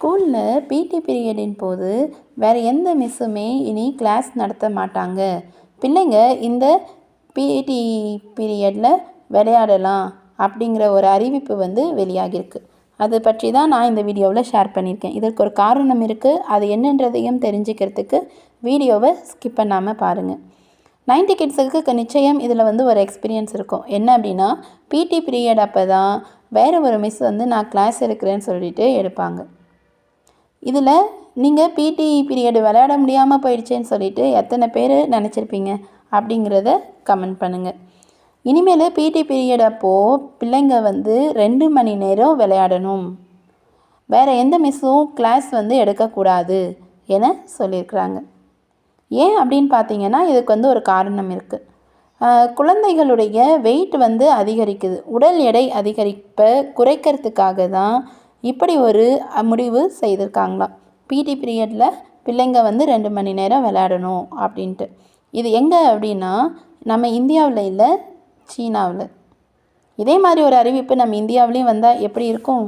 ஸ்கூலில் பிடி பீரியடின் போது வேறு எந்த மிஸ்ஸுமே இனி கிளாஸ் நடத்த மாட்டாங்க. பிள்ளைங்க இந்த பிடி பீரியடில் விளையாடலாம் அப்படிங்கிற ஒரு அறிவிப்பு வந்து வெளியாகிருக்கு அது பற்றி தான் நான் இந்த வீடியோவில் ஷேர் பண்ணியிருக்கேன். இதற்கு ஒரு காரணம் இருக்குது அது என்னன்றதையும் தெரிஞ்சுக்கிறதுக்கு வீடியோவை ஸ்கிப் பண்ணாமல் பாருங்கள் நைன்டி கிட்ஸுக்கு நிச்சயம் இதில் வந்து ஒரு எக்ஸ்பீரியன்ஸ் இருக்கும். என்ன அப்படின்னா பிடி பீரியட் அப்போ தான் வேறு ஒரு மிஸ் வந்து நான் கிளாஸ் எடுக்கிறேன்னு சொல்லிட்டு எடுப்பாங்க. இதில் நீங்கள் பிடி பீரியடு விளையாட முடியாமல் போயிடுச்சேன்னு சொல்லிட்டு எத்தனை பேர் நினச்சிருப்பீங்க அப்படிங்கிறத கமெண்ட் பண்ணுங்கள் இனிமேல் பிடி பீரியட் அப்போது பிள்ளைங்க வந்து ரெண்டு மணி நேரம் விளையாடணும். வேறு எந்த மிஸ்ஸும் கிளாஸ் வந்து எடுக்கக்கூடாது என சொல்லியிருக்கிறாங்க. ஏன் அப்படின்னு பார்த்தீங்கன்னா இதுக்கு வந்து ஒரு காரணம் இருக்குது குழந்தைகளுடைய வெயிட் வந்து அதிகரிக்குது. உடல் எடை அதிகரிப்பை குறைக்கிறதுக்காக தான் இப்படி ஒரு முடிவு செய்திருக்காங்களாம். பிடி பீரியடில் பிள்ளைங்க வந்து ரெண்டு மணி நேரம் விளையாடணும் அப்படின்ட்டு. இது எங்கே அப்படின்னா நம்ம இந்தியாவில் இல்லை சீனாவில். இதே மாதிரி ஒரு அறிவிப்பு நம்ம இந்தியாவிலையும் வந்தால் எப்படி இருக்கும்?